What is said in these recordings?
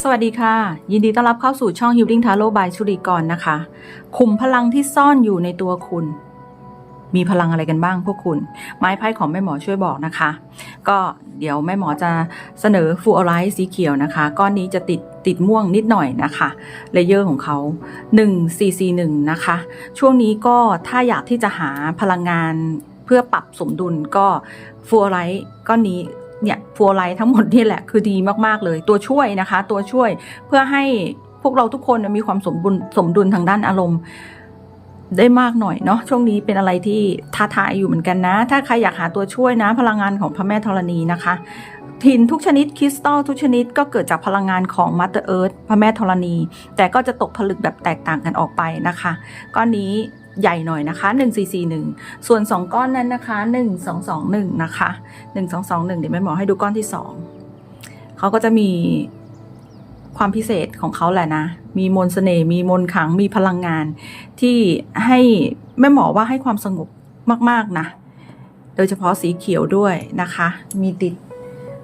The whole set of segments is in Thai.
สวัสดีค่ะ ยินดีต้อนรับเข้าสู่ช่อง Healing Tarot by ชุริกรนะคะคุมพลังที่ซ่อนอยู่ในตัวคุณ มีพลังอะไรกันบ้างพวกคุณ ไม้ไพ่ของแม่หมอช่วยบอกนะคะ ก็เดี๋ยวแม่หมอจะเสนอฟูออไรสีเขียวนะคะ ก้อนนี้จะติดติดม่วงนิดหน่อยนะคะเลเยอร์ของเขา 1441 นะคะ ช่วงนี้ก็ถ้าอยากที่จะหาพลังงานเพื่อปรับสมดุลก็ฟูออไรก้อนนี้ เนี่ยฟูออไรทั้งหมดนี่แหละคือดีมากๆเลย ตัวช่วยนะคะ ตัวช่วยเพื่อให้พวกเราทุกคนมีความสมดุลสมดุลทางด้านอารมณ์ได้มากหน่อยเนาะช่วงนี้เป็นอะไรที่ท้าทายอยู่เหมือนกันนะ ถ้าใครอยากหาตัวช่วยนะ พลังงานของพระแม่ธรณีนะคะหินทุกชนิดคริสตัลทุกชนิดก็เกิดจากพลังงานของมัตเตอร์เอิร์ธพระแม่ธรณี แต่ก็จะตกผลึกแบบแตกต่างกันออกไปนะคะ ก้อนนี้ ใหญ่หน่อยนะคะ1441 ส่วน 2 ก้อนนั้นนะคะ1221นะคะ1221 เดี๋ยวแม่หมอให้ดูก้อนที่ 2เขาก็จะมีความพิเศษของเขาแหละนะ มีมนต์เสน่ห์ มีมนขัง มีพลังงาน ที่ให้แม่หมอว่าให้ความสงบมากๆนะ โดยเฉพาะสีเขียวด้วยนะคะ มีติด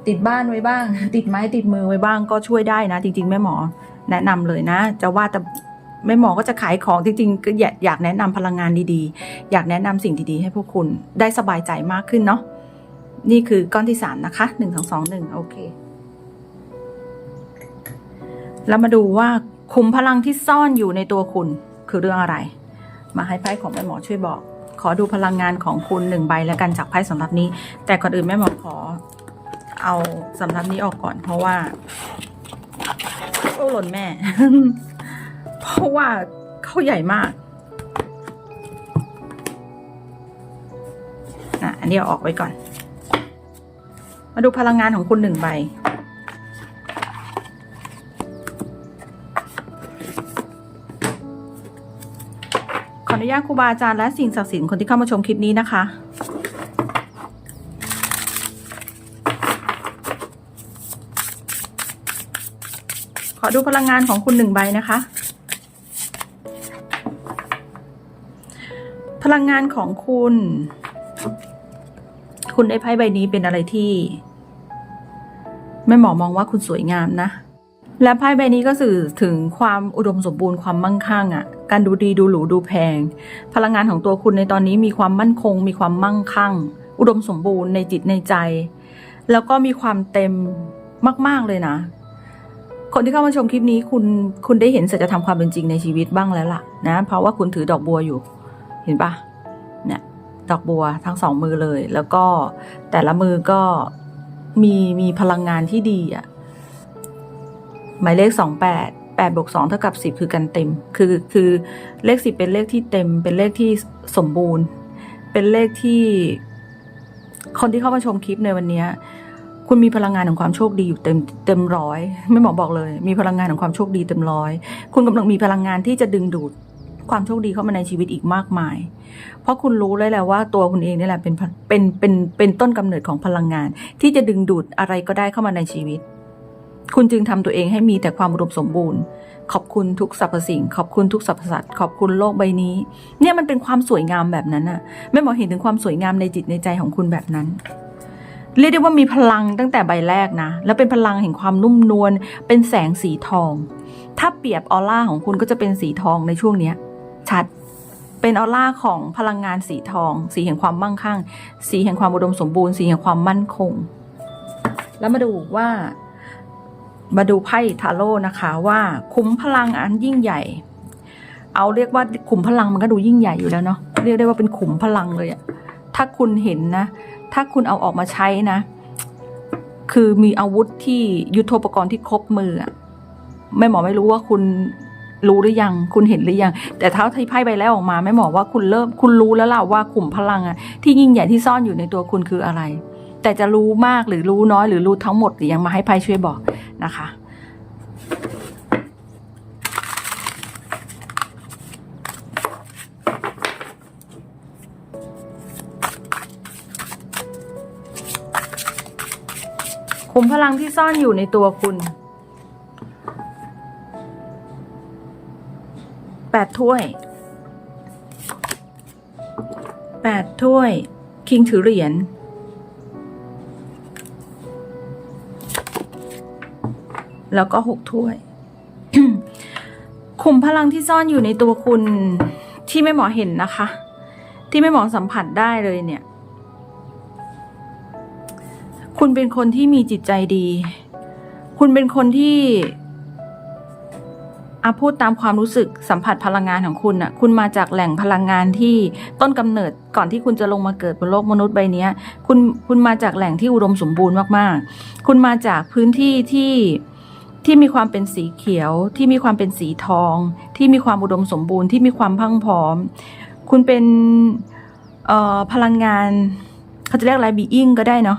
ติดบ้านไว้บ้าง ติดไม้ติดมือไว้บ้างก็ช่วยได้นะ จริง ๆ แม่หมอแนะนำเลยนะ จะว่าแต่ แม่หมอก็จะขายของจริงๆก็อยากแนะนำพลังงานดีๆ อยากแนะนำสิ่งดีๆ ให้พวกคุณได้สบายใจมากขึ้นเนาะนี่คือก้อนที่สามนะคะหนึ่งสองสองหนึ่งโอเคแล้วมาดูว่าขุมพลังที่ซ่อนอยู่ในตัวคุณคือเรื่องอะไร มาให้ไพ่ของแม่หมอช่วยบอก ขอดูพลังงานของคุณหนึ่งใบแล้วกันจากไพ่สำหรับนี้ แต่ก่อนอื่นแม่หมอขอ เอาสำหรับนี้ออกก่อน เพราะว่า โอ้หล่นแม่ เพราะว่าเขาใหญ่มากอะอันนี้เอาออกไว้ก่อน มาดูพลังงานของคุณหนึ่งใบ ขออนุญาตครูบาอาจารย์และสิ่งศักดิ์สิทธิ์คนที่เข้ามาชมคลิปนี้นะคะขอดูพลังงานของคุณหนึ่งใบนะคะ พลังงานของคุณ คุณได้ไพ่ใบนี้เป็นอะไรที่แม่หมอมองว่าคุณสวยงามนะ และไพ่ใบนี้ก็สื่อถึงความอุดมสมบูรณ์ความมั่งคั่งอะ่ะ การดูดีดูหรูดูแพง พลังงานของตัวคุณในตอนนี้มีความมั่นคง มีความมั่งคั่ง อุดมสมบูรณ์ในจิตในใจ แล้วก็มีความเต็มมาก ๆเลยนะ คนที่เข้ามาชมคลิปนี้คุณคุณได้เห็นสัจธรรมความเป็นจริงในชีวิตบ้างแล้วล่ะนะ เพราะว่าคุณถือดอกบัวอยู่ เห็นปะเนี่ยดอกบัวทั้งสองมือเลย แล้วก็แต่ละมือก็มีมีพลังงานที่ดีอะ่ะหมายเลขสองแปดแปดบวกสองเท่ากับสิบคือกันเต็ม คือคือเลขสิบเป็นเลขที่เต็ม เป็นเลขที่สมบูรณ์ เป็นเลขที่คนที่เข้ามาชมคลิปในวันนี้คุณมีพลังงานของความโชคดีอยู่เต็มเต็มร้อย ไม่หมอบอกเลย มีพลังงานของความโชคดีเต็มร้อย คุณกำลังมีพลังงานที่จะดึงดูด ความโชคดีเข้ามาในชีวิตอีกมากมาย เพราะคุณรู้เลยแหละว่าตัวคุณเองนี่แหละเป็นเป็นเป็นเป็นต้นกำเนิดของพลังงาน ที่จะดึงดูดอะไรก็ได้เข้ามาในชีวิต คุณจึงทำตัวเองให้มีแต่ความอุดมสมบูรณ์ ขอบคุณทุกสรรพสิ่ง ขอบคุณทุกสรรพสัตว์ขอบคุณโลกใบนี้ เนี่ยมันเป็นความสวยงามแบบนั้นอะแม่หมอเห็นถึงความสวยงามในจิตในใจของคุณแบบนั้นเรียกได้ว่ามีพลังตั้งแต่ใบแรกนะ แล้วเป็นพลังแห่งความนุ่มนวลเป็นแสงสีทอง ถ้าเปรียบออร่าของคุณก็จะเป็นสีทองในช่วงเนี้ย ชัด เป็นออร่าของพลังงานสีทอง สีแห่งความมั่งคั่ง สีแห่งความอุดมสมบูรณ์ สีแห่งความมั่นคง แล้วมาดูว่า มาดูไพ่ทาโร่นะคะว่าคุ้มพลังอันยิ่งใหญ่ เอาเรียกว่าขุมพลังมันก็ดูยิ่งใหญ่อยู่แล้วเนาะ เรียกได้ว่าเป็นขุมพลังเลยอะถ้าคุณเห็นนะ ถ้าคุณเอาออกมาใช้นะ คือมีอาวุธที่ยุทโธปกรณ์ที่ครบมืออะแม่หมอไม่รู้ว่าคุณ รู้หรือยัง คุณเห็นหรือยัง แต่เท้าที่ไพ่ใบแรกออกมาแม่หมอว่าคุณเริ่มคุณรู้แล้วล่ะว่าขุมพลังอะที่ยิ่งใหญ่ที่ซ่อนอยู่ในตัวคุณคืออะไร แต่จะรู้มากหรือรู้น้อยหรือรู้ทั้งหมดหรือยังมาให้ไพ่ช่วยบอกนะคะขุมพลังที่ซ่อนอยู่ในตัวคุณ แปดถ้วยแปดถ้วย คิงถือเหรียญแล้วก็หกถ้วยขุมพลังที่ซ่อนอยู่ในตัวคุณที่ไม่หมอเห็นนะคะ ที่ไม่หมอสัมผัสได้เลยเนี่ย คุณเป็นคนที่มีจิตใจดี คุณเป็นคนที่ อาพูดตามความรู้สึกสัมผัสพลังงานของคุณน่ะคุณมาจากแหล่งพลังงานที่ต้นกำเนิดก่อนที่คุณจะลงมาเกิดบนโลกมนุษย์ใบนี้คุณคุณมาจากแหล่งที่อุดมสมบูรณ์มากๆ คุณมาจากพื้นที่ที่ที่มีความเป็นสีเขียว ที่มีความเป็นสีทอง ที่มีความอุดมสมบูรณ์ที่มีความพังพร้อม คุณเป็นเอ่อพลังงานเขาจะเรียกอะไรบีอิงก็ได้เนาะ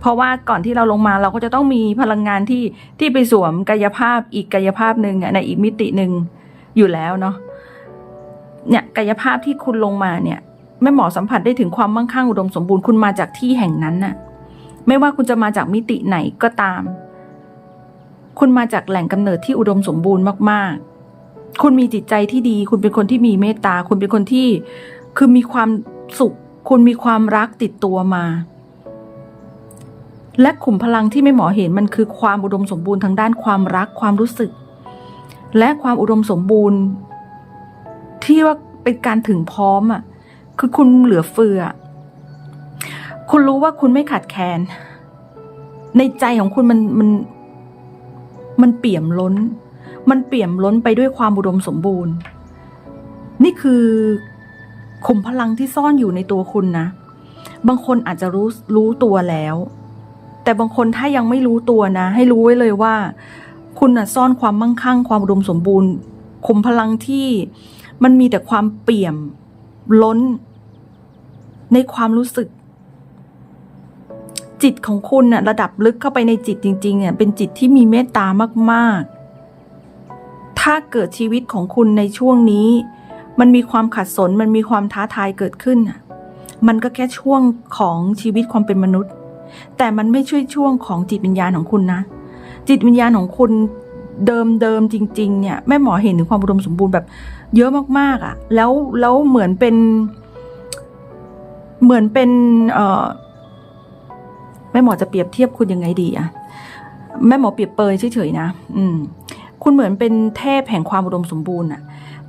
เพราะว่าก่อนที่เราลงมาเราก็จะต้องมีพลังงานที่ที่ไปสวมกายภาพอีกกายภาพหนึ่งในอีกมิติหนึ่งอยู่แล้วเนาะเนี่ยกายภาพที่คุณลงมาเนี่ยแม่หมอสัมผัสได้ถึงความมั่งคั่งอุดมสมบูรณ์คุณมาจากที่แห่งนั้นน่ะ ไม่ว่าคุณจะมาจากมิติไหนก็ตาม คุณมาจากแหล่งกำเนิดที่อุดมสมบูรณ์มาก ๆ คุณมีจิตใจที่ดี คุณเป็นคนที่มีเมตตา คุณเป็นคนที่ คือมีความสุข คุณมีความรักติดตัวมา และขุมพลังที่ไม่หมอเห็นมันคือความอุดมสมบูรณ์ทางด้านความรักความรู้สึก และความอุดมสมบูรณ์ ที่ว่าเป็นการถึงพร้อมอะคือคุณเหลือเฟือ คุณรู้ว่าคุณไม่ขาดแคลนในใจของคุณมันมันมันเปี่ยมล้น มันเปี่ยมล้นไปด้วยความอุดมสมบูรณ์ นี่คือขุมพลังที่ซ่อนอยู่ในตัวคุณนะ บางคนอาจจะรู้รู้ตัวแล้ว แต่บางคนถ้ายังไม่รู้ตัวนะ ให้รู้ไว้เลยว่า คุณน่ะซ่อนความมั่งคั่ง ความอุดมสมบูรณ์ขมพลังที่มันมีแต่ความเปี่ยมล้น ในความรู้สึก จิตของคุณน่ะระดับลึกเข้าไปในจิตจริง ๆ เนี่ย เป็นจิตที่มีเมตตามากๆ ถ้าเกิดชีวิตของคุณในช่วงนี้ มันมีความขัดสนมันมีความท้าทายเกิดขึ้นมันก็แค่ช่วงของชีวิตความเป็นมนุษย์ แต่มันไม่ช่วยช่วงของจิตวิญญาณของคุณนะ จิตวิญญาณของคุณเดิมเดิมจริง ๆ เนี่ยแม่หมอเห็นถึงความอุดมสมบูรณ์แบบเยอะมากๆอะ่ะ แล้วแล้วเหมือนเป็น เหมือนเป็น เอ่อแม่หมอจะเปรียบเทียบคุณยังไงดีอะแม่หมอเปรียบเปยเฉยๆนะอืม คุณเหมือนเป็นเทพแห่งความอุดมสมบูรณ์อะ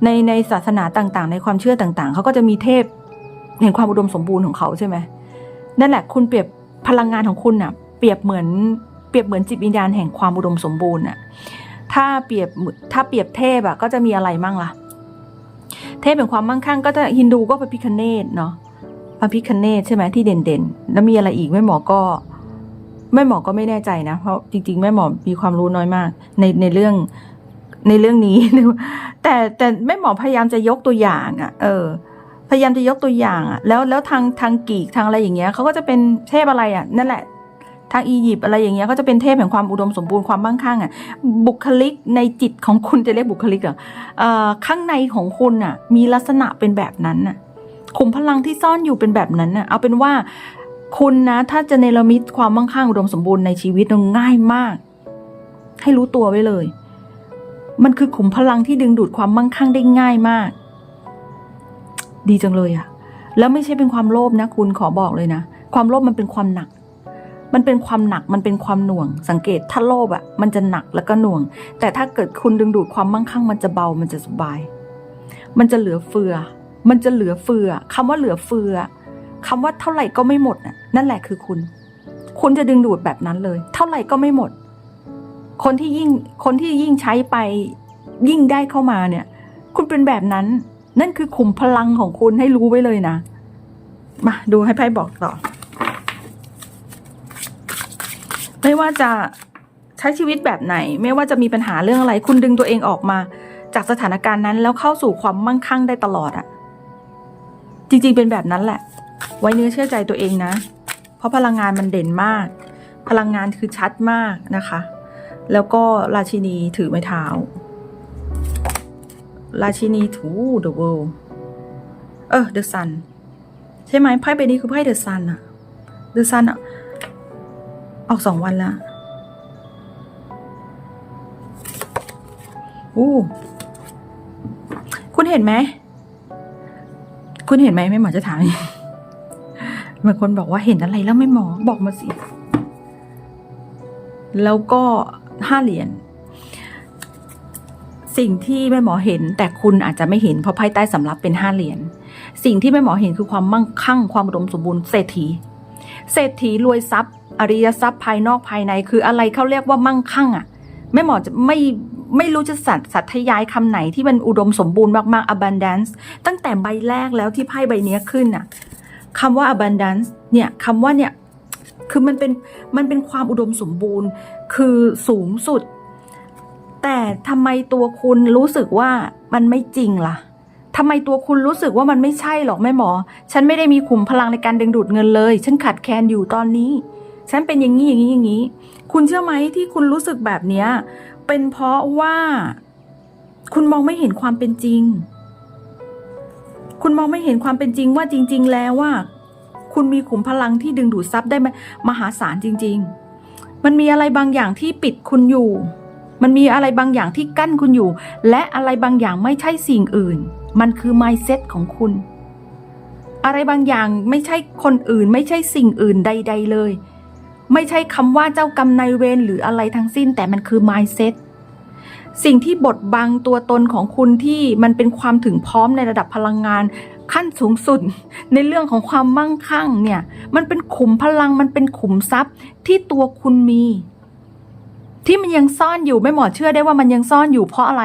ในในศาสนาต่างๆ ในความเชื่อต่าง ๆเขาก็จะมีเทพแห่งความอุดมสมบูรณ์ของเขาใช่ไหมนั่นแหละ คุณเปรียบ พลังงานของคุณอะเปรียบเหมือนเปรียบเหมือนจิตวิญญาณแห่งความอุดมสมบูรณ์อะถ้าเปรียบถ้าเปรียบเทพอะก็จะมีอะไรมั่งล่ะ เทพแห่งความมั่งคั่งก็จะฮินดูก็พระพิคเนตเนาะพระพิคเนตใช่ไหมที่เด่นๆ แล้วมีอะไรอีกแม่หมอก็แม่หมอก็ไม่แน่ใจนะ เพราะจริง ๆ แม่หมอมีความรู้น้อยมาก ในในเรื่องในเรื่องนี้ แต่แต่แม่หมอพยายามจะยกตัวอย่างอะ่ะ เออ พยายามจะยกตัวอย่างอะ่ะแล้วแล้วทางทางกรีกทางอะไรอย่างเงี้ยเขาก็จะเป็นเทพอะไรอะ่ะนั่นแหละทางอียิปต์อะไรอย่างเงี้ยก็จะเป็นเทพแห่งความอุดมสมบูรณ์ความมั่งคั่งอะบุคลิกในจิตของคุณจะเรียกบุคลิกเหรอข้างในของคุณอะมีลักษณะเป็นแบบนั้นน่ะขุมพลังที่ซ่อนอยู่เป็นแบบนั้นน่ะเอาเป็นว่าคุณนะถ้าจะเนรมิตความมั่งคั่งอุดมสมบูรณ์ในชีวิตง่ายมาก ให้รู้ตัวไว้เลย มันคือขุมพลังที่ดึงดูดความมั่งคั่งได้ง่ายมาก ดีจังเลยอะแล้วไม่ใช่เป็นความโลภนะ คุณขอบอกเลยนะ ความโลภมันเป็นความหนัก มันเป็นความหนักมันเป็นความหน่วง สังเกตถ้าโลภอะมันจะหนักแล้วก็หน่วง แต่ถ้าเกิดคุณดึงดูดความมั่งคั่งมันจะเบามันจะสบาย มันจะเหลือเฟือ มันจะเหลือเฟือคำว่าเหลือเฟือคำว่าเท่าไหร่ก็ไม่หมดน่ะนั่นแหละคือคุณ คุณจะดึงดูดแบบนั้นเลย เท่าไหร่ก็ไม่หมด คนที่ยิ่งคนที่ยิ่งใช้ไปยิ่งได้เข้ามาเนี่ย คุณเป็นแบบนั้น นั่นคือขุมพลังของคุณให้รู้ไว้เลยนะ มาดูให้ไพ่บอกต่อ ไม่ว่าจะใช้ชีวิตแบบไหน ไม่ว่าจะมีปัญหาเรื่องอะไร คุณดึงตัวเองออกมา จากสถานการณ์นั้นแล้วเข้าสู่ความมั่งคั่งได้ตลอดอะจริงๆเป็นแบบนั้นแหละ ไว้เนื้อเชื่อใจตัวเองนะ เพราะพลังงานมันเด่นมาก พลังงานคือชัดมากนะคะ แล้วก็ราชินีถือไม้เท้า ราชินีถู the world เออ the sun ใช่ไหมไพ่ใบนี้คือไพ่ the sun อะ the sun อะออกสองวันล้วอู้คุณเห็นไหม คุณเห็นไหมไม่หมอจะถามบางคนบอกว่าเห็นอะไรแล้วไม่หมอบอกมาสิ แล้วก็ห้าเหรียญ สิ่งที่แม่หมอเห็นแต่คุณอาจจะไม่เห็นเพราะไพ่ใต้สำรับเป็นห้าเหรียญสิ่งที่แม่หมอเห็นคือความมั่งคั่งความอุดมสมบูรณ์เศรษฐี เศรษฐีรวยทรัพย์ อริยทรัพย์ภายนอกภายในคืออะไรเขาเรียกว่ามั่งคั่งอะแม่หมอจะไม่ไม่รู้จะสัตสัตยายคำไหนที่มันอุดมสมบูรณ์มากๆ abundance ตั้งแต่ใบแรกแล้วที่ไพ่ใบนี้ขึ้นอะคำว่า abundance เนี่ยคำว่าเนี่ยคือมันเป็นมันเป็นความอุดมสมบูรณ์ คือสูงสุด แต่ทำไมตัวคุณรู้สึกว่ามันไม่จริงล่ะทำไมตัวคุณรู้สึกว่ามันไม่ใช่หรอกแม่หมอ ฉันไม่ได้มีขุมพลังในการดึงดูดเงินเลย ฉันขาดแคลนอยู่ตอนนี้ ฉันเป็นอย่างนี้อย่างนี้อย่างนี้ คุณเชื่อไหมที่คุณรู้สึกแบบเนี้ย เป็นเพราะว่า คุณมองไม่เห็นความเป็นจริง คุณมองไม่เห็นความเป็นจริงว่าจริง ๆ แล้วว่า คุณมีขุมพลังที่ดึงดูดทรัพย์ได้มหาศาลจริง ๆ มันมีอะไรบางอย่างที่ปิดคุณอยู่ มันมีอะไรบางอย่างที่กั้นคุณอยู่ และอะไรบางอย่างไม่ใช่สิ่งอื่น มันคือ mindset ของคุณ อะไรบางอย่างไม่ใช่คนอื่น ไม่ใช่สิ่งอื่นใด ๆ เลย ไม่ใช่คำว่าเจ้ากรรมนายเวรหรืออะไรทั้งสิ้น แต่มันคือ mindset สิ่งที่บดบังตัวตนของคุณที่มันเป็นความถึงพร้อมในระดับพลังงานขั้นสูงสุด ในเรื่องของความมั่งคั่งเนี่ย มันเป็นขุมพลังมันเป็นขุมทรัพย์ที่ตัวคุณมี ที่มันยังซ่อนอยู่ไม่หมอเชื่อได้ว่ามันยังซ่อนอยู่เพราะอะไร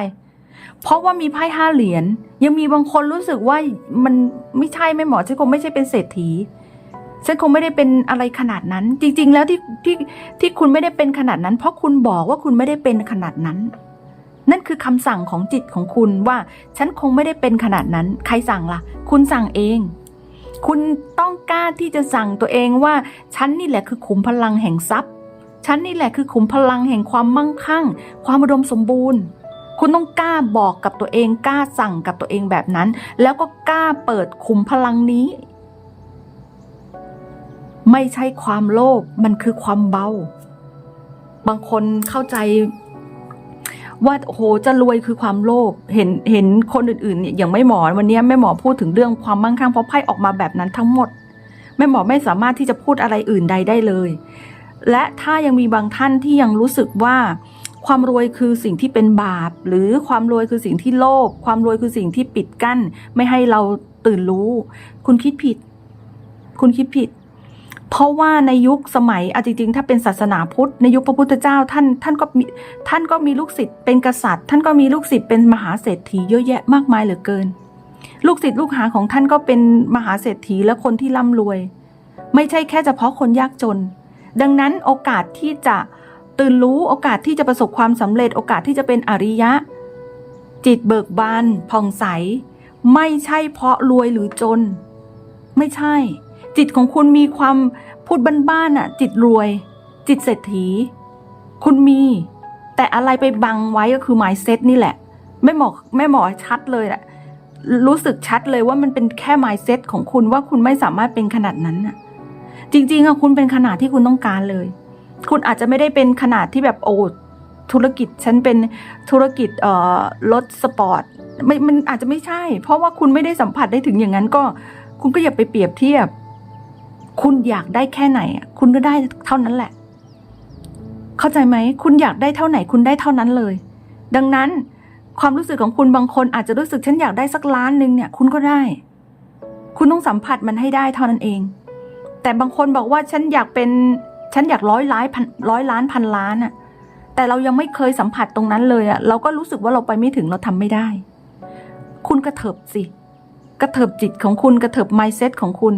เพราะว่ามีไพ่ห้าเหรียญยังมีบางคนรู้สึกว่ามันไม่ใช่ไม่หมอฉันคงไม่ใช่เป็นเศรษฐีฉันคงไม่ได้เป็นอะไรขนาดนั้น จริง ๆ แล้วที่ที่ที่คุณไม่ได้เป็นขนาดนั้น เพราะคุณบอกว่าคุณไม่ได้เป็นขนาดนั้น นั่นคือคำสั่งของจิตของคุณว่าฉันคงไม่ได้เป็นขนาดนั้น ใครสั่งล่ะ คุณสั่งเอง คุณต้องกล้าที่จะสั่งตัวเองว่า ฉันนี่แหละคือขุมพลังแห่งทรัพย์ ฉันนี่แหละคือขุมพลังแห่งความมั่งคั่ง ความอุดมสมบูรณ์ คุณต้องกล้าบอกกับตัวเองกล้าสั่งกับตัวเองแบบนั้น แล้วก็กล้าเปิดขุมพลังนี้ ไม่ใช่ความโลภมันคือความเบา บางคนเข้าใจว่าโอ้โหจะรวยคือความโลภเห็นเห็นคนอื่นๆเนี่ยอย่างไม่หมอวันนี้แม่หมอพูดถึงเรื่องความมั่งคั่งเพราะไพ่ออกมาแบบนั้นทั้งหมดแม่หมอไม่สามารถที่จะพูดอะไรอื่นใดได้เลย และถ้ายังมีบางท่านที่ยังรู้สึกว่าความรวยคือสิ่งที่เป็นบาป หรือความรวยคือสิ่งที่โลภความรวยคือสิ่งที่ปิดกั้น ไม่ให้เราตื่นรู้ คุณคิดผิด คุณคิดผิด เพราะว่าในยุคสมัยอจริงๆ ถ้าเป็นศาสนาพุทธ ในยุคพระพุทธเจ้าท่านท่านก็มีท่านก็มีลูกศิษย์เป็นกษัตริย์ ท่านก็มีลูกศิษย์เป็นมหาเศรษฐีเยอะแยะมากมายเหลือเกิน ลูกศิษย์ลูกหาของท่านก็เป็นมหาเศรษฐีและคนที่ร่ำรวย ไม่ใช่แค่เฉพาะคนยากจน ดังนั้นโอกาสที่จะตื่นรู้โอกาสที่จะประสบความสำเร็จ โอกาสที่จะเป็นอริยะ จิตเบิกบานผ่องใส ไม่ใช่เพราะรวยหรือจน ไม่ใช่ จิตของคุณมีความพูดบ้านๆน่ะ จิตรวย จิตเศรษฐี คุณมี แต่อะไรไปบังไว้ก็คือ mindset นี่แหละไม่หมอไม่หมอชัดเลยแหละรู้สึกชัดเลยว่ามันเป็นแค่ mindset ของคุณว่าคุณไม่สามารถเป็นขนาดนั้นน่ะ จริง ๆอะคุณเป็นขนาดที่คุณต้องการเลย คุณอาจจะไม่ได้เป็นขนาดที่แบบโอ้ธุรกิจฉันเป็นธุรกิจเอ่อรถสปอร์ตไม่มันอาจจะไม่ใช่ เพราะว่าคุณไม่ได้สัมผัสได้ถึงอย่างนั้นก็ คุณก็อย่าไปเปรียบเทียบ คุณอยากได้แค่ไหนคุณก็ได้เท่านั้นแหละ เข้าใจไหมคุณอยากได้เท่าไหน คุณได้เท่านั้นเลย ดังนั้นความรู้สึกของคุณบางคนอาจจะรู้สึกฉันอยากได้สักล้านหนึ่งเนี่ย คุณก็ได้ คุณต้องสัมผัสมันให้ได้เท่านั้นเอง แต่บางคนบอกว่าฉันอยากเป็น ฉันอยากร้อยล้านพันร้อยล้านพันล้านอะแต่เรายังไม่เคยสัมผัสตรงนั้นเลยอะเราก็รู้สึกว่าเราไปไม่ถึงเราทำไม่ได้ คุณกระเถิบสิ กระเถิบจิตของคุณกระเถิบ mindset ของคุณ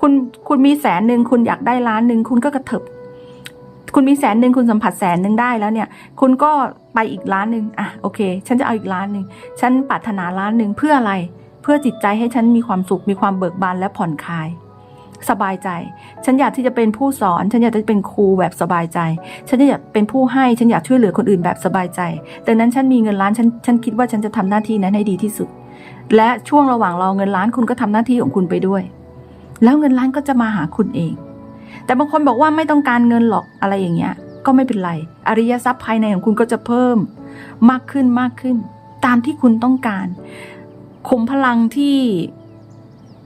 คุณคุณมีแสนหนึ่งคุณอยากได้ล้านหนึ่งคุณก็กระเถิบคุณมีแสนหนึ่งคุณสัมผัสแสนหนึ่งได้แล้วเนี่ย คุณก็ไปอีกล้านหนึ่งอะโอเค ฉันจะเอาอีกล้านหนึ่งฉันปรารถนาล้านหนึ่งเพื่ออะไร เพื่อจิตใจให้ฉันมีความสุขมีความเบิกบานและผ่อนคลาย สบายใจ ฉันอยากที่จะเป็นผู้สอน ฉันอยากจะเป็นครูแบบสบายใจ ฉันอยากเป็นผู้ให้ ฉันอยากช่วยเหลือคนอื่นแบบสบายใจ ดังนั้นฉันมีเงินล้าน ฉัน ฉันคิดว่าฉันจะทำหน้าที่นั้นให้ดีที่สุด และช่วงระหว่างรอเงินล้านคุณก็ทำหน้าที่ของคุณไปด้วย แล้วเงินล้านก็จะมาหาคุณเอง แต่บางคนบอกว่าไม่ต้องการเงินหรอกอะไรอย่างเงี้ย ก็ไม่เป็นไร อริยทรัพย์ภายในของคุณก็จะเพิ่ม มากขึ้นมากขึ้น ตามที่คุณต้องการขุมพลังที่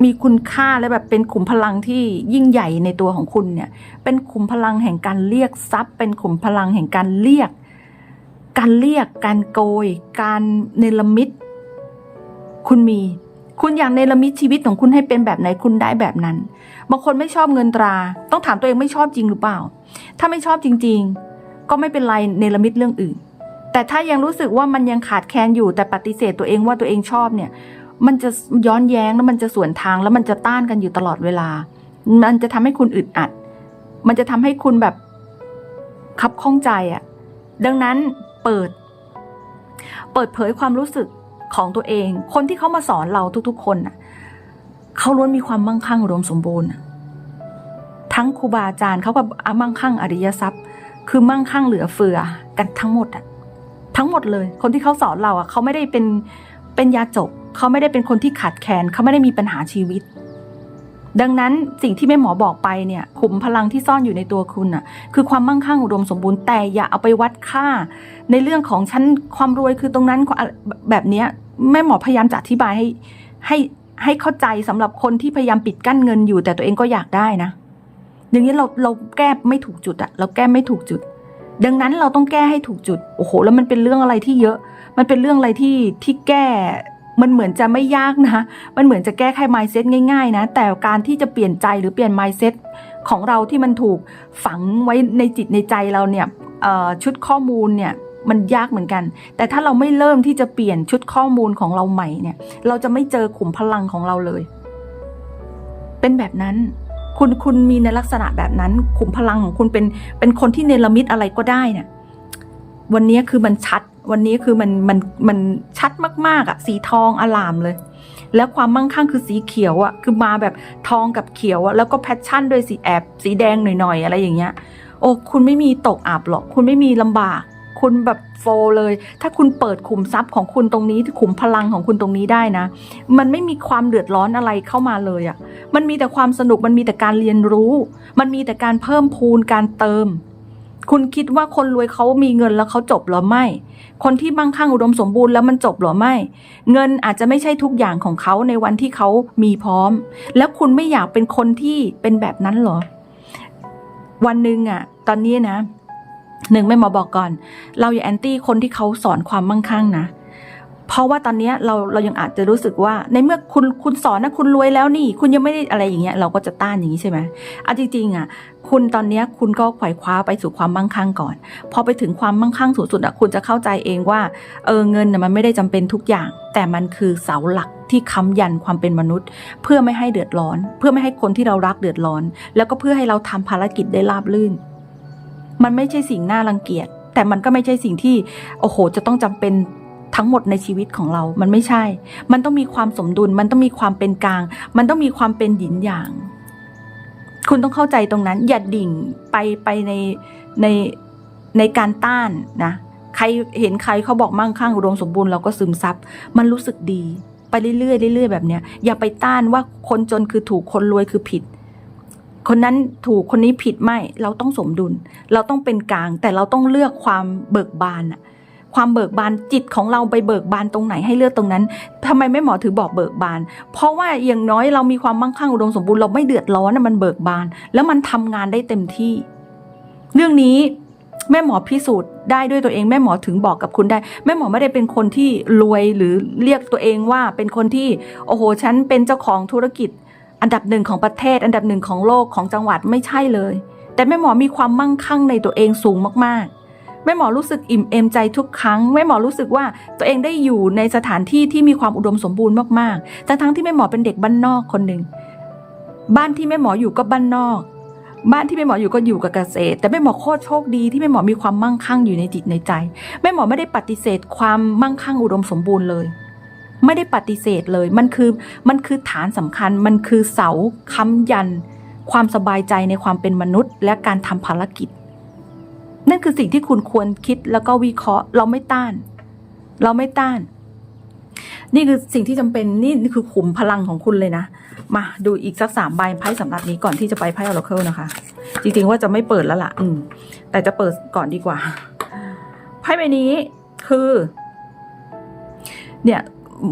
มีคุณค่าและแบบเป็นขุมพลังที่ยิ่งใหญ่ในตัวของคุณเนี่ย เป็นขุมพลังแห่งการเรียกทรัพย์ เป็นขุมพลังแห่งการเรียก การเรียก การโกย การเนรมิต คุณมี คุณอยากเนรมิตชีวิตของคุณให้เป็นแบบไหนคุณได้แบบนั้น บางคนไม่ชอบเงินตรา ต้องถามตัวเองไม่ชอบจริงหรือเปล่า ถ้าไม่ชอบจริง ๆ ก็ไม่เป็นไรเนรมิตเรื่องอื่น แต่ถ้ายังรู้สึกว่ามันยังขาดแคลนอยู่แต่ปฏิเสธตัวเองว่าตัวเองชอบเนี่ย มันจะย้อนแย้งแล้วมันจะสวนทางแล้วมันจะต้านกันอยู่ตลอดเวลา มันจะทำให้คุณอึดอัด มันจะทำให้คุณแบบคับข้องใจอะ่ะ ดังนั้นเปิด เปิดเผยความรู้สึกของตัวเอง คนที่เขามาสอนเราทุก ๆ คนน่ะเขาล้วนมีความมั่งคั่งอุดมสมบูรณ์ทั้งครูบาอาจารย์เขาก็มั่งคั่งอริยทรัพย์ คือมั่งคั่งเหลือเฟือกันทั้งหมดอะทั้งหมดเลย คนที่เขาสอนเราอะเขาไม่ได้เป็นเป็นยาจก เขาไม่ได้เป็นคนที่ขาดแคลนเขาไม่ได้มีปัญหาชีวิต ดังนั้นสิ่งที่แม่หมอบอกไปเนี่ยขุมพลังที่ซ่อนอยู่ในตัวคุณน่ะคือความมั่งคั่งอุดมสมบูรณ์แต่อย่าเอาไปวัดค่า ในเรื่องของชั้นความรวยคือตรงนั้นแบบเนี้ยแม่หมอพยายามจะอธิบายให้ให้ให้เข้าใจสำหรับคนที่พยายามปิดกั้นเงินอยู่ แต่ตัวเองก็อยากได้นะ อย่างนี้เราเราแก้ไม่ถูกจุดอะเราแก้ไม่ถูกจุด ดังนั้นเราต้องแก้ให้ถูกจุด โอ้โห แล้วมันเป็นเรื่องอะไรที่เยอะ มันเป็นเรื่องอะไรที่ที่แก้ มันเหมือนจะไม่ยากนะ มันเหมือนจะแก้แค่ mindset ง่ายๆนะ แต่การที่จะเปลี่ยนใจหรือเปลี่ยน mindset ของเราที่มันถูกฝังไว้ในจิตในใจเราเนี่ยชุดข้อมูลเนี่ยมันยากเหมือนกัน แต่ถ้าเราไม่เริ่มที่จะเปลี่ยนชุดข้อมูลของเราใหม่เนี่ย เราจะไม่เจอขุมพลังของเราเลย เป็นแบบนั้น คุณคุณมีในลักษณะแบบนั้น ขุมพลังของคุณเป็นเป็นคนที่เนรมิตอะไรก็ได้เนี่ยวันนี้คือมันชัด วันนี้คือมันมันมันชัดมากๆอะ่ะ สีทองอลามเลย แล้วความมั่งคั่งคือสีเขียวอะ่ะ คือมาแบบทองกับเขียวอะ่ะแล้วก็แพชชั่นด้วยสีแอบสีแดงหน่อยๆอะไรอย่างเงี้ย โอ้คุณไม่มีตกอับหรอก คุณไม่มีลำบาก คุณแบบโฟเลย ถ้าคุณเปิดขุมทรัพย์ของคุณตรงนี้ขุมพลังของคุณตรงนี้ได้นะ มันไม่มีความเดือดร้อนอะไรเข้ามาเลยอะ่ะ มันมีแต่ความสนุกมันมีแต่การเรียนรู้ มันมีแต่การเพิ่มพูนการเติม คุณคิดว่าคนรวยเขามีเงินแล้วเขาจบหรอไม่ คนที่มั่งคั่งอุดมสมบูรณ์แล้วมันจบหรอไม่ เงินอาจจะไม่ใช่ทุกอย่างของเขาในวันที่เขามีพร้อม แล้วคุณไม่อยากเป็นคนที่เป็นแบบนั้นหรอ วันหนึ่งอะตอนนี้นะหนึ่งไม่หมอบอกก่อน เราอย่าแอนตี้คนที่เขาสอนความมั่งคั่งนะ เพราะว่าตอนนี้เราเรายังอาจจะรู้สึกว่า ในเมื่อคุณคุณสอนนะคุณรวยแล้วนี่ คุณยังไม่ได้อะไรอย่างเงี้ยเราก็จะต้านอย่างนี้ใช่ไหมเอาจริงๆอะคุณตอนนี้คุณก็ไขว่คว้าไปสู่ความมั่งคั่งก่อน พอไปถึงความมั่งคั่งสูงสุดอะคุณจะเข้าใจเองว่าเออเงินน่ะมันไม่ได้จำเป็นทุกอย่าง แต่มันคือเสาหลักที่ค้ำยันความเป็นมนุษย์ เพื่อไม่ให้เดือดร้อน เพื่อไม่ให้คนที่เรารักเดือดร้อน แล้วก็เพื่อให้เราทำภารกิจได้ราบรื่น มันไม่ใช่สิ่งน่ารังเกียจแต่มันก็ไม่ใช่สิ่งที่โอ้โห จะต้องจำเป็น ทั้งหมดในชีวิตของเรา มันไม่ใช่ มันต้องมีความสมดุล มันต้องมีความเป็นกลาง มันต้องมีความเป็นหยินหยาง คุณต้องเข้าใจตรงนั้น อย่าดิ่งไปไปในในในการต้านนะ ใครเห็นใครเขาบอกมั่งคั่งอุดมสมบูรณ์เราก็ซึมซับ มันรู้สึกดีไปเรื่อยๆเรื่อยๆแบบเนี้ย อย่าไปต้านว่าคนจนคือถูกคนรวยคือผิด คนนั้นถูกคนนี้ผิดไม่ เราต้องสมดุล เราต้องเป็นกลาง แต่เราต้องเลือกความเบิกบานอะ ความเบิกบานจิตของเราไปเบิกบานตรงไหนให้เลือกตรงนั้นทำไมไม่หมอถือบอกเบิกบาน เพราะว่าอย่างน้อยเรามีความมั่งคั่งอุดมสมบูรณ์เราไม่เดือดร้อนนะมันเบิกบาน แล้วมันทำงานได้เต็มที่ เรื่องนี้แม่หมอพิสูจน์ได้ด้วยตัวเองแม่หมอถึงบอกกับคุณได้ แม่หมอไม่ได้เป็นคนที่รวยหรือเรียกตัวเองว่าเป็นคนที่ โอ้โหฉันเป็นเจ้าของธุรกิจ อันดับหนึ่งของประเทศ อันดับหนึ่งของโลกของจังหวัดไม่ใช่เลย แต่แม่หมอมีความมั่งคั่งในตัวเองสูงมาก แม่หมอรู้สึกอิ่มเอมใจทุกครั้งแม่หมอรู้สึกว่าตัวเองได้อยู่ในสถานที่ที่มีความอุดมสมบูรณ์มากๆแต่ทั้งที่แม่หมอเป็นเด็กบ้านนอกคนหนึ่งบ้านที่แม่หมออยู่ก็บ้านนอก บ้านที่แม่หมออยู่ก็อยู่กับเกษตร แต่แม่หมอโคตรโชคดีที่แม่หมอมีความมั่งคั่งอยู่ในจิตในใจแม่หมอไม่ได้ปฏิเสธความมั่งคั่งอุดมสมบูรณ์เลยไม่ได้ปฏิเสธเลย มันคือ มันคือฐานสำคัญ มันคือเสาค้ำยัน ความสบายใจในความเป็นมนุษย์ และการทำภารกิจ นั่นคือสิ่งที่คุณควรคิดแล้วก็วิเคราะห์ เราไม่ต้าน เราไม่ต้าน นี่คือสิ่งที่จำเป็นนี่นี่คือขุมพลังของคุณเลยนะ มาดูอีกสักสามใบไพ่สำหรับนี้ก่อนที่จะไปไพ่ออร์เคิลนะคะ จริงๆว่าจะไม่เปิดแล้วล่ะ อืม แต่จะเปิดก่อนดีกว่าไพ่ใบนี้คือ เนี่ย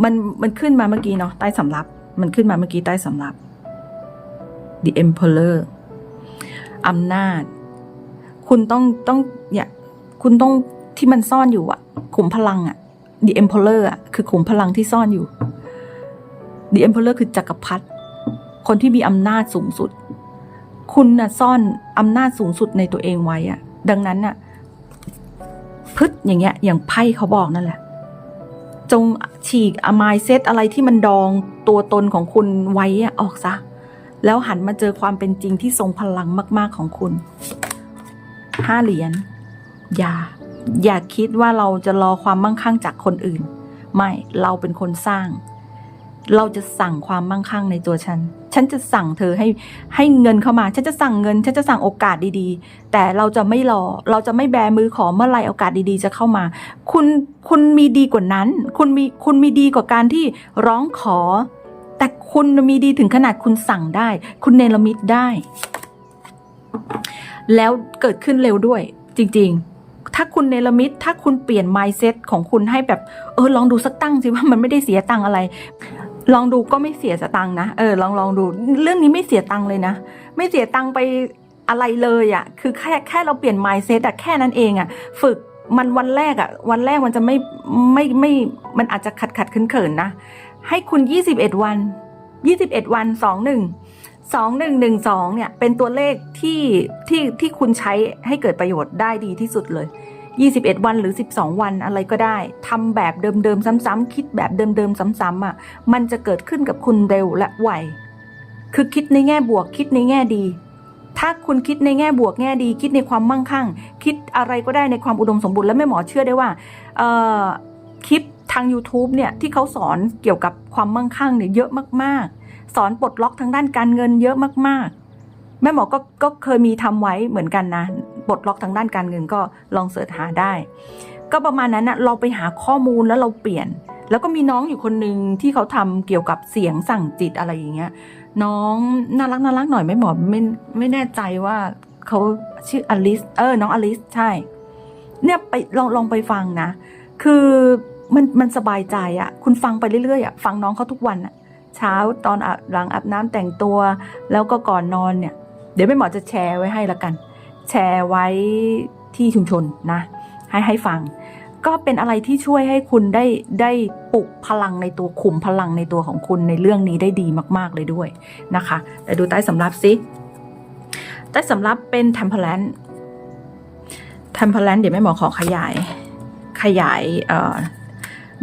มันมันขึ้นมาเมื่อกี้เนาะใต้สำรับ มันขึ้นมาเมื่อกี้ใต้สำรับ The Emperor อำนาจ คุณต้องต้องเนี่ยคุณต้องที่มันซ่อนอยู่อะขุมพลังอะ The Emperor อะคือขุมพลังที่ซ่อนอยู่ The Emperor คือจักรพรรดิคนที่มีอำนาจสูงสุด คุณน่ะซ่อนอำนาจสูงสุดในตัวเองไว้อะดังนั้นน่ะพึดอย่างเงี้ย อย่างไพ่เขาบอกนั่นแหละ จงฉีกอมายเซตอะไรที่มันดองตัวตนของคุณไว้อออกซะ แล้วหันมาเจอความเป็นจริงที่ทรงพลังมาก ๆของคุณ ห้าเหรียญอย่า อย่าคิดว่าเราจะรอความมั่งคั่งจากคนอื่น ไม่เราเป็นคนสร้าง เราจะสั่งความมั่งคั่งในตัวฉัน ฉันจะสั่งเธอให้ให้เงินเข้ามา ฉันจะสั่งเงิน ฉันจะสั่งโอกาสดีๆ แต่เราจะไม่รอ เราจะไม่แบมือขอเมื่อไรโอกาสดีๆ จะเข้ามา คุณคุณมีดีกว่านั้น คุณมีคุณมีดีกว่าการที่ร้องขอ แต่คุณมีดีถึงขนาดคุณสั่งได้ คุณเนรมิตได้ แล้วเกิดขึ้นเร็วด้วย จริง ๆ ถ้าคุณเนรมิตถ้าคุณเปลี่ยน mindset ของคุณให้แบบ เออ ลองดูสักตั้งสิว่ามันไม่ได้เสียตังอะไร ลองดูก็ไม่เสียสตังนะเออลองลองดู เรื่องนี้ไม่เสียตังเลยนะ ไม่เสียตังไปอะไรเลยอะ่ะ คือแค่แค่เราเปลี่ยน mindset อะแค่นั้นเองอะ่ะ ฝึกมันวันแรกอะ่ะ วันแรกมันจะไม่ไม่ไม่มันอาจจะขัดขัดเขินเขินๆนะ ให้คุณ 21 วัน 21 วัน 21 2112เนี่ยเป็นตัวเลขที่ที่ที่คุณใช้ให้เกิดประโยชน์ได้ดีที่สุดเลย 21 วันหรือ 12 วันอะไรก็ได้ทำแบบเดิมๆซ้ำๆคิดแบบเดิมๆซ้ำๆอะมันจะเกิดขึ้นกับคุณเร็วและไวคือคิดในแง่บวกคิดในแง่ดี ถ้าคุณคิดในแง่บวกแง่ดี คิดในความมั่งคั่ง คิดอะไรก็ได้ในความอุดมสมบูรณ์และแม่หมอเชื่อได้ว่าเอ่อคลิปทาง YouTube เนี่ยที่เขาสอนเกี่ยวกับความมั่งคั่งเนี่ยเยอะมากๆ สอนปลดล็อกทางด้านการเงินเยอะมากๆ แม่หมอก็ก็เคยมีทำไว้เหมือนกันนะปลดล็อกทางด้านการเงินก็ลองเสิร์ชหาได้ ก็ประมาณนั้นนะเราไปหาข้อมูลแล้วเราเปลี่ยน แล้วก็มีน้องอยู่คนหนึ่งที่เขาทำเกี่ยวกับเสียงสั่งจิตอะไรอย่างเงี้ย น้องน่ารักน่ารักหน่อยไม่หมอไม่ไม่แน่ใจว่าเขาชื่ออลิสเออ น้องอลิสใช่ เนี่ยไปลองลองไปฟังนะ คือมันมันสบายใจอะคุณฟังไปเรื่อยๆอะฟังน้องเขาทุกวันอะ เช้าตอนหลังอาบน้ำแต่งตัว แล้วก็ก่อนนอนเนี่ย เดี๋ยวแม่หมอจะแชร์ไว้ให้ละกัน แชร์ไว้ที่ชุมชนนะ ให้ให้ฟัง ก็เป็นอะไรที่ช่วยให้คุณได้ได้ปลุกพลังในตัวขุมพลังในตัวของคุณในเรื่องนี้ได้ดีมาก ๆ เลยด้วยนะคะ แต่ดูใต้สำรับสิใต้สำรับเป็น temperance temperance เดี๋ยวแม่หมอขอขยายขยายเอ่อ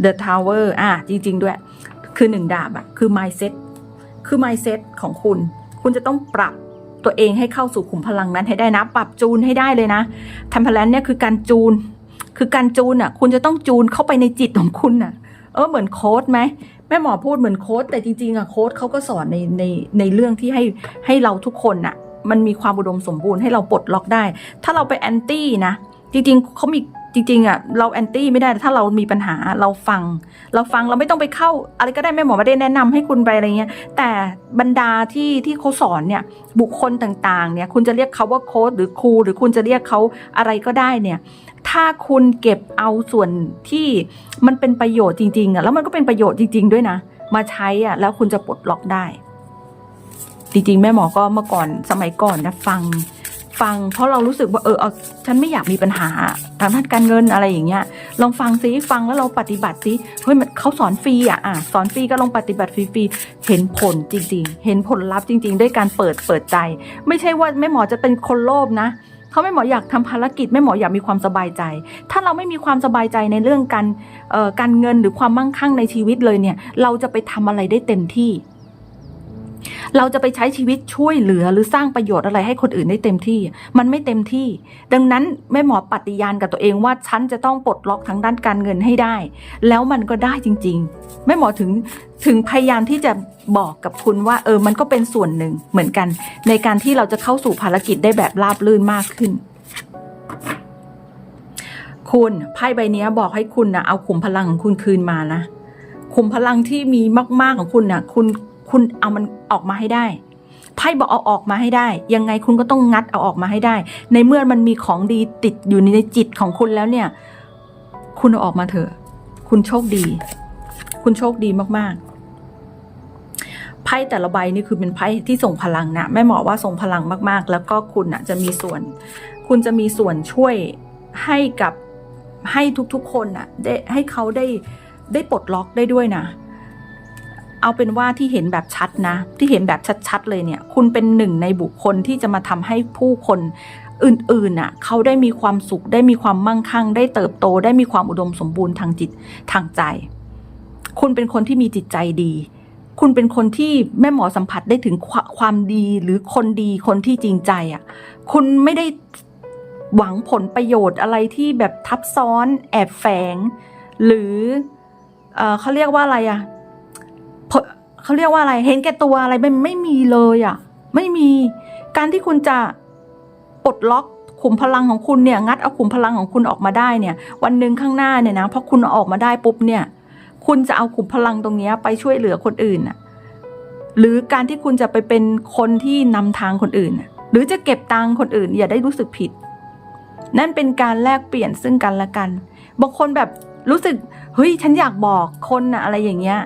the tower อะจริง ๆ ด้วย คือหนึ่งดาบอะคือ mindset คือ mindset ของคุณ คุณจะต้องปรับตัวเองให้เข้าสู่ขุมพลังนั้นให้ได้นะ ปรับจูนให้ได้เลยนะ temperance เนี่ยคือการจูน คือการจูนอะคุณจะต้องจูนเข้าไปในจิตของคุณอะเออเหมือนโค้ดไหมแม่หมอพูดเหมือนโค้ดแต่จริงๆอะโค้ดเขาก็สอนในในในเรื่องที่ให้ให้เราทุกคนอะมันมีความอุดมสมบูรณ์ให้เราปลดล็อกได้ ถ้าเราไปแอนตี้นะ จริงๆเขามี จริงๆอะเราแอนตี้ไม่ได้ถ้าเรามีปัญหาเราฟัง เราฟังเราไม่ต้องไปเข้า อะไรก็ได้แม่หมอไม่ได้แนะนำให้คุณไปอะไรเงี้ยแต่บรรดาที่ที่เขาสอนเนี่ยบุคคลต่างๆเนี่ยคุณจะเรียกเขาว่าโค้ดหรือครูหรือคุณจะเรียกเขาอะไรก็ได้เนี่ยถ้าคุณเก็บเอาส่วนที่มันเป็นประโยชน์จริงๆอะแล้วมันก็เป็นประโยชน์จริง ๆ ด้วยนะ มาใช้อะแล้วคุณจะปลดล็อกได้ จริงๆ แม่หมอก็เมื่อก่อนสมัยก่อนนะฟังฟัง เพราะเรารู้สึกว่าเออเอาฉันไม่อยากมีปัญหา ทางด้านการเงินอะไรอย่างเงี้ยลองฟังซิฟังแล้วเราปฏิบัติซิเฮ้ยมันเขาสอนฟรีอะอะสอนฟรีก็ลองปฏิบัติฟรีๆเห็นผลจริง ๆ เห็นผลลัพธ์จริง ๆ ด้วยการเปิดเปิดใจ ไม่ใช่ว่าแม่หมอจะเป็นคนโลภนะเขาไม่หมออยากทำภารกิจแม่หมออยากมีความสบายใจ ถ้าเราไม่มีความสบายใจในเรื่องการเอ่อการเงินหรือความมั่งคั่งในชีวิตเลยเนี่ย เราจะไปทำอะไรได้เต็มที่ เราจะไปใช้ชีวิตช่วยเหลือหรือสร้างประโยชน์อะไรให้คนอื่นได้เต็มที่ มันไม่เต็มที่ ดังนั้นแม่หมอปฏิญาณกับตัวเองว่าฉันจะต้องปลดล็อกทางด้านการเงินให้ได้ แล้วมันก็ได้จริง ๆ แม่หมอถึงถึงพยายามที่จะบอกกับคุณว่า เออมันก็เป็นส่วนหนึ่งเหมือนกัน ในการที่เราจะเข้าสู่ภารกิจได้แบบราบรื่นมากขึ้นคุณไพ่ใบนี้บอกให้คุณนะเอาขุมพลังของคุณคืนมานะขุมพลังที่มีมาก ๆของคุณนะคุณ คุณเอามันออกมาให้ได้ไพ่บอกเอาออกมาให้ได้ ยังไงคุณก็ต้องงัดเอาออกมาให้ได้ ในเมื่อมันมีของดีติดอยู่ในจิตของคุณแล้วเนี่ย คุณเอาออกมาเถอะ คุณโชคดี คุณโชคดีมากๆ ไพ่แต่ละใบนี่คือเป็นไพ่ที่ส่งพลังนะแม่หมอว่าส่งพลังมากๆ แล้วก็คุณน่ะจะมีส่วน คุณจะมีส่วนช่วยให้กับให้ทุกๆคนน่ะได้ให้เขาได้ได้ปลดล็อกได้ด้วยนะ เอาเป็นว่าที่เห็นแบบชัดนะ ที่เห็นแบบชัดๆเลยเนี่ย คุณเป็นหนึ่งในบุคคลที่จะมาทำให้ผู้คนอื่นๆน่ะเขาได้มีความสุข ได้มีความมั่งคั่ง ได้เติบโต ได้มีความอุดมสมบูรณ์ทางจิตทางใจ คุณเป็นคนที่มีจิตใจดี คุณเป็นคนที่แม่หมอสัมผัสได้ถึงควความดีหรือคนดีคนที่จริงใจอะ คุณไม่ได้หวังผลประโยชน์อะไรที่แบบทับซ้อน แอบแฝง หรือเออเขาเรียกว่าอะไรอะ เขาเรียกว่าอะไร เห็นแก่ตัวอะไรไม่ไม่มีเลยอะ ไม่มีการที่คุณจะปลดล็อกขุมพลังของคุณเนี่ย งัดเอาขุมพลังของคุณออกมาได้เนี่ย วันหนึ่งข้างหน้าเนี่ยนะพอคุณออกมาได้ปุ๊บเนี่ย คุณจะเอาขุมพลังตรงนี้ไปช่วยเหลือคนอื่นน่ะหรือการที่คุณจะไปเป็นคนที่นำทางคนอื่น หรือจะเก็บตังคนอื่น อย่าได้รู้สึกผิด นั่นเป็นการแลกเปลี่ยนซึ่งกันและกัน บางคนแบบรู้สึกเฮ้ยฉันอยากบอกคนนะอะไรอย่างเงี้ย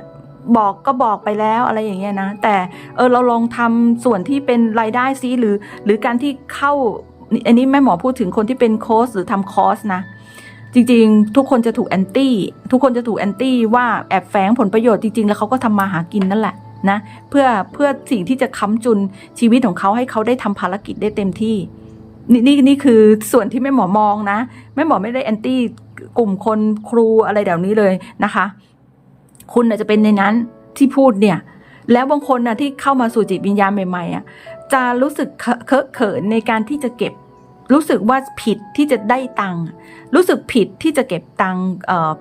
บอกก็บอกไปแล้วอะไรอย่างเงี้ยนะแต่เออเราลองทำส่วนที่เป็นรายได้ซิหรือ หรือการที่เข้าอันนี้แม่หมอพูดถึงคนที่เป็นโค้ชหรือทำคอร์สนะ จริงๆ ทุกคนจะถูกแอนตี้ทุกคนจะถูกแอนตี้ว่าแอบแฝงผลประโยชน์จริงๆ แล้วเขาก็ทำมาหากินนั่นแหละนะเพื่อเพื่อสิ่งที่จะค้ำจุนชีวิตของเขาให้เขาได้ทำภารกิจได้เต็มที่นี่นี่นี่คือส่วนที่แม่หมอมองนะแม่หมอไม่ได้แอนตี้กลุ่มคนครูอะไรแบบนี้เลยนะคะ คุณอาจจะเป็นในนั้นที่พูดเนี่ย แล้วบางคนนะที่เข้ามาสู่จิตวิญญาณใหม่ๆอะจะรู้สึกเคอะเขินในการที่จะเก็บ รู้สึกว่าผิดที่จะได้ตังค์รู้สึกผิดที่จะเก็บตังค์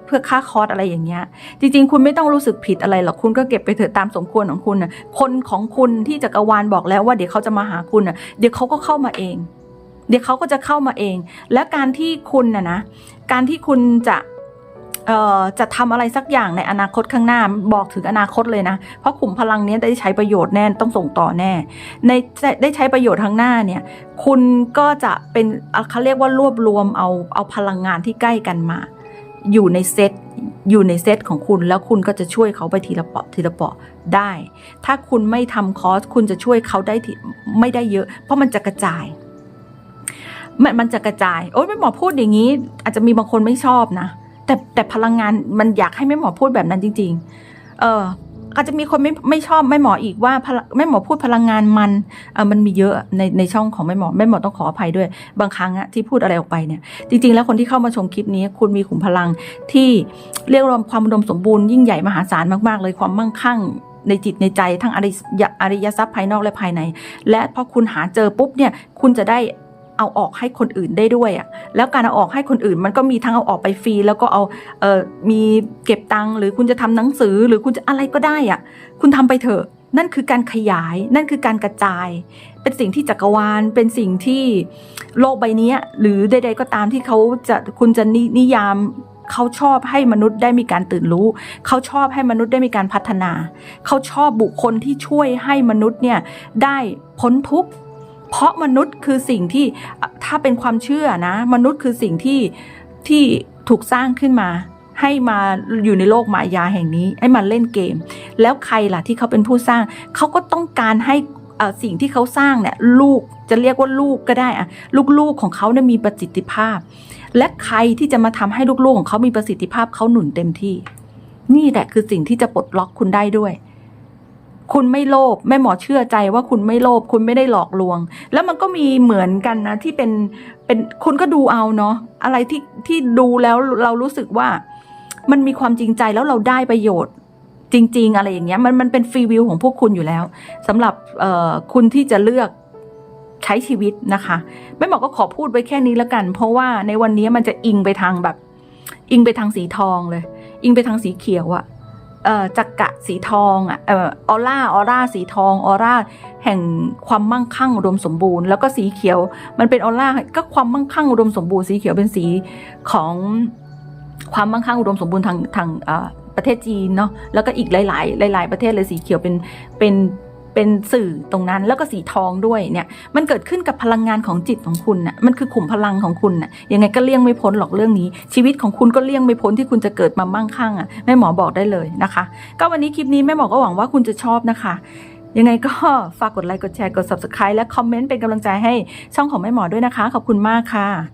เพื่อค่าคอร์สอะไรอย่างเงี้ย จริง ๆ คุณไม่ต้องรู้สึกผิดอะไรหรอกคุณก็เก็บไปเถอะตามสมควรของคุณนะคนของคุณที่จักรวาลบอกแล้วว่าเดี๋ยวเขาจะมาหาคุณนะเดี๋ยวเขาก็เข้ามาเอง เดี๋ยวเขาก็จะเข้ามาเอง และการที่คุณน่ะนะการที่คุณจะ จะทำอะไรสักอย่างในอนาคตข้างหน้าบอกถึงอนาคตเลยนะ เพราะขุมพลังนี้ได้ใช้ประโยชน์แน่ต้องส่งต่อแน่ ในได้ใช้ประโยชน์ทางหน้าเนี่ย คุณก็จะเป็นเขาเรียกว่ารวบรวมเอาเอาพลังงานที่ใกล้กันมา อยู่ในเซตอยู่ในเซตของคุณแล้วคุณก็จะช่วยเขาไปทีละเปาะทีละเปาะได้ ถ้าคุณไม่ทำคอร์สคุณจะช่วยเขาได้ไม่ได้เยอะ เพราะมันจะกระจายมันมันจะกระจาย โอ้ยแม่หมอพูดอย่างนี้ อาจจะมีบางคนไม่ชอบนะ แต่แต่พลังงานมันอยากให้แม่หมอพูดแบบนั้นจริง ๆ เอออาจจะมีคนไม่ไม่ชอบแม่หมออีกว่าพลังแม่หมอพูดพลังงานมันเออมันมีเยอะในในช่องของแม่หมอแม่หมอต้องขออภัยด้วย บางครั้งอะที่พูดอะไรออกไปเนี่ย จริง ๆ แล้วคนที่เข้ามาชมคลิปนี้ คุณมีขุมพลังที่เรียกรวมความอุดมสมบูรณ์ยิ่งใหญ่มหาศาลมากๆ เลยความมั่งคั่งในจิตในใจทั้งอริยอริยทรัพย์ภายนอกและภายใน และพอคุณหาเจอปุ๊บเนี่ยคุณจะได้ เอาออกให้คนอื่นได้ด้วยอะ่ะแล้วการเอาออกให้คนอื่น มันก็มีทั้งเอาออกไปฟรีแล้วก็เอาเออมีเก็บตังค์หรือคุณจะทำหนังสือหรือคุณจะอะไรก็ได้อะ่ะคุณทำไปเถอะ นั่นคือการขยาย นั่นคือการกระจาย เป็นสิ่งที่จักรวาล เป็นสิ่งที่โลกใบนี้หรือใดๆก็ตามที่เขาจะคุณจะนนิยามเขาชอบให้มนุษย์ได้มีการตื่นรู้ เขาชอบให้มนุษย์ได้มีการพัฒนา เขาชอบบุคคลที่ช่วยให้มนุษย์เนี่ยได้พ้นทุกข์ เพราะมนุษย์คือสิ่งที่ถ้าเป็นความเชื่อนะ มนุษย์คือสิ่งที่ที่ถูกสร้างขึ้นมา ให้มาอยู่ในโลกมายาแห่งนี้ ให้มาเล่นเกม แล้วใครล่ะที่เขาเป็นผู้สร้าง เขาก็ต้องการให้อ่อสิ่งที่เขาสร้างเนี่ยลูกจะเรียกว่าลูกก็ได้อะลูกๆของเขาเนี่ยมีประสิทธิภาพ และใครที่จะมาทำให้ลูกๆของเขามีประสิทธิภาพเขาหนุนเต็มที่ นี่แหละคือสิ่งที่จะปลดล็อกคุณได้ด้วย คุณไม่โลภแม่หมอเชื่อใจว่าคุณไม่โลภคุณไม่ได้หลอกลวง แล้วมันก็มีเหมือนกันนะที่เป็นเป็นคุณก็ดูเอาเนาะอะไรที่ที่ดูแล้วเรารู้สึกว่า มันมีความจริงใจแล้วเราได้ประโยชน์ จริง ๆ อะไรอย่างเงี้ยมันมันเป็นฟรีวิวของพวกคุณอยู่แล้วสำหรับเอ่อคุณที่จะเลือกใช้ชีวิตนะคะแม่หมอก็ขอพูดไว้แค่นี้แล้วกัน เพราะว่าในวันนี้มันจะอิงไปทางแบบ อิงไปทางสีทองเลย อิงไปทางสีเขียวอะ จักกะสีทองอะเอ่อออร่าออร่าสีทองออร่าแห่งความมั่งคั่งอุดมสมบูรณ์แล้วก็สีเขียวมันเป็นออร่าก็ความมั่งคั่งอุดมสมบูรณ์สีเขียวเป็นสีของความมั่งคั่งอุดมสมบูรณ์ทางทางประเทศจีนเนาะแล้วก็อีกหลาย ๆ หลาย ๆ ประเทศเลยสีเขียวเป็นเป็น เป็นสื่อตรงนั้นแล้วก็สีทองด้วยเนี่ยมันเกิดขึ้นกับพลังงานของจิตของคุณน่ะมันคือขุมพลังของคุณน่ะยังไงก็เลี่ยงไม่พ้นหรอกเรื่องนี้ ชีวิตของคุณก็เลี่ยงไม่พ้นที่คุณจะเกิดมามั่งคั่งอะแม่หมอบอกได้เลยนะคะ ก็วันนี้คลิปนี้แม่หมอก็หวังว่าคุณจะชอบนะคะยังไงก็ฝากกดไลค์กดแชร์กด subscribe และคอมเมนต์เป็นกำลังใจให้ช่องของแม่หมอด้วยนะคะ ขอบคุณมากค่ะ